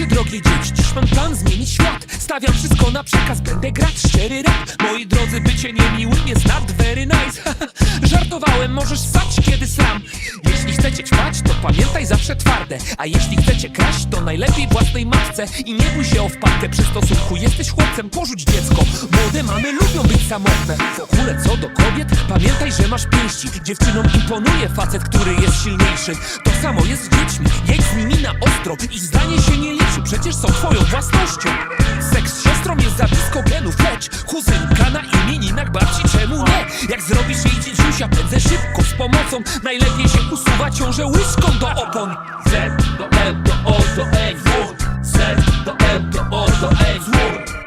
Słuchajcie drogie dzieci, dziś mam plan zmienić świat. Stawiam wszystko na przekaz, będę grać szczery rap. Moi drodzy, bycie niemiłym jest not very nice. Żartowałem, możesz sać kiedy sam Jeśli chcecie ćpać, to pamiętaj zawsze twarde. A jeśli chcecie kraść, to najlepiej własnej matce. I nie bój się o wpadkę przy stosunku Jesteś chłopcem, porzuć dziecko. Młode mamy lubią być samotne. W ogóle co do kobiet, pamiętaj, że masz pięści. Dziewczynom imponuje facet, który jest silniejszy. To samo jest z dziećmi, jedź z nimi na ostro Ich zdanie się przecież są twoją własnością. Seks z siostrą jest za blisko genów, lecz Kuzynka na imieninach babci, czemu nie? Jak zrobisz jej dzidziusia, pędzę szybko z pomocą. Najlepiej się usuwa ciążę łyżką do opon. Z do M do O do E Z do M do O do E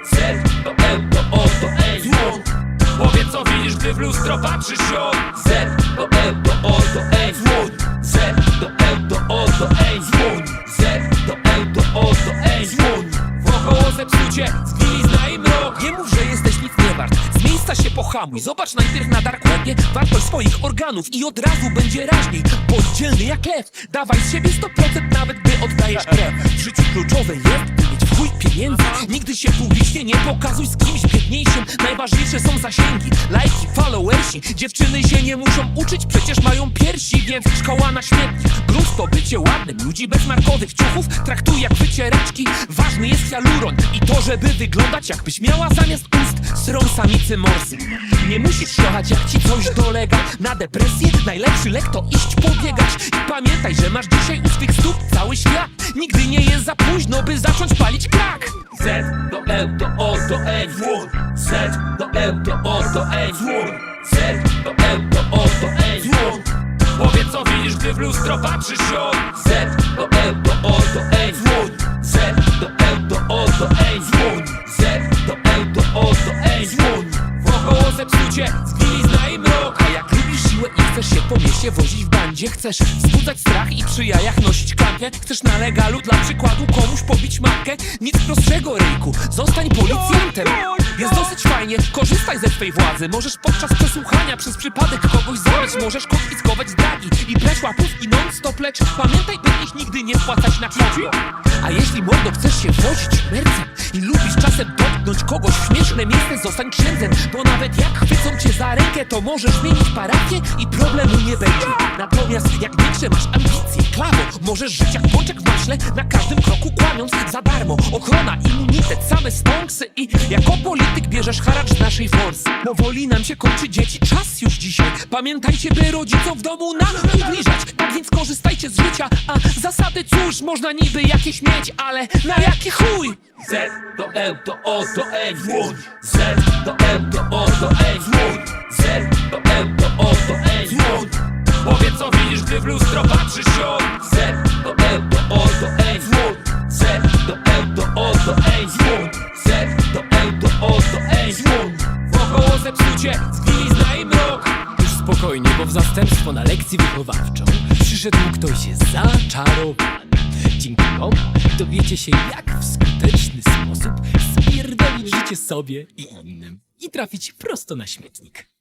Z do M do O do E W Powiedz co widzisz, gdy w lustro patrzysz ją pohamuj Zobacz najpierw na dark webie wartość swoich organów I od razu będzie raźniej. Bądź jak lew Dawaj z siebie 100% nawet gdy oddajesz krew. W życiu kluczowe jest, by mieć w chuj pieniędzy. Nigdy się publicznie nie pokazuj z kimś Najważniejsze są zasięgi, lajki, followersi. Dziewczyny się nie muszą uczyć, przecież mają piersi Więc szkoła na śmietnik Grunt to bycie ładnym Ludzi bez markowych ciuchów. Traktuj jak wycieraczki Ważny jest hialuron I to, żeby wyglądać jakbyś miała zamiast ust Srą samicy morsy. Nie musisz szlochać jak ci coś dolega. Na depresję najlepszy lek to iść pobiegać. I pamiętaj, że masz dzisiaj u swych stóp cały świat. Nigdy nie jest za późno, by zacząć palić krak Z do M do O do E W Z do M do O do E W Z do M do O do E W Powiedz co widzisz, gdy w lustro patrzysz ją Z do M do O do E W Z do M do O do E W w bandzie. Chcesz wzbudzać strach i przy jajach nosić klamkę Chcesz na legalu dla przykładu komuś pobić matkę? Nic prostszego ryjku, zostań policjantem. Jest dosyć fajnie, korzystaj ze swej władzy. Możesz podczas przesłuchania przez przypadek kogoś zabić. Możesz konfiskować dragi i brać łapów i non-stop Lecz pamiętaj, by ich nigdy nie wpłacać na konto A jeśli mordo chcesz się wozić mercem I kogoś w śmieszne miejsce Zostań księdzem, bo nawet jak chwycą cię za rękę To możesz zmienić parafię i problemu nie będzie. Natomiast jak większe masz ambicje, klawo Możesz żyć jak pączek w maśle Na każdym kroku kłamiąc za darmo. Ochrona, immunitet, same stonksy I jako polityk bierzesz haracz naszej forsy. Powoli nam się kończy dzieci, czas już dzisiaj. Pamiętajcie, by rodzicom w domu nam ubliżać Tak więc korzystajcie z życia A zasady cóż, można niby jakieś mieć Ale na jaki chuj? Z do M do O do E W Z do M do O do E W Z do M do O do E W Powiedz co widzisz, gdy w lustro patrzysz ją Z do M do O do E W Z do M do O do E W Z do M do O do E W Wokoło zepsucie, zgnilizna i mrok. Już spokojnie, bo w zastępstwo na lekcji wychowawczą przyszedł ktoś zaczarowany. Dzięki komu dowiecie się, jak w skuteczny sposób spierdolić życie sobie i innym i trafić prosto na śmietnik.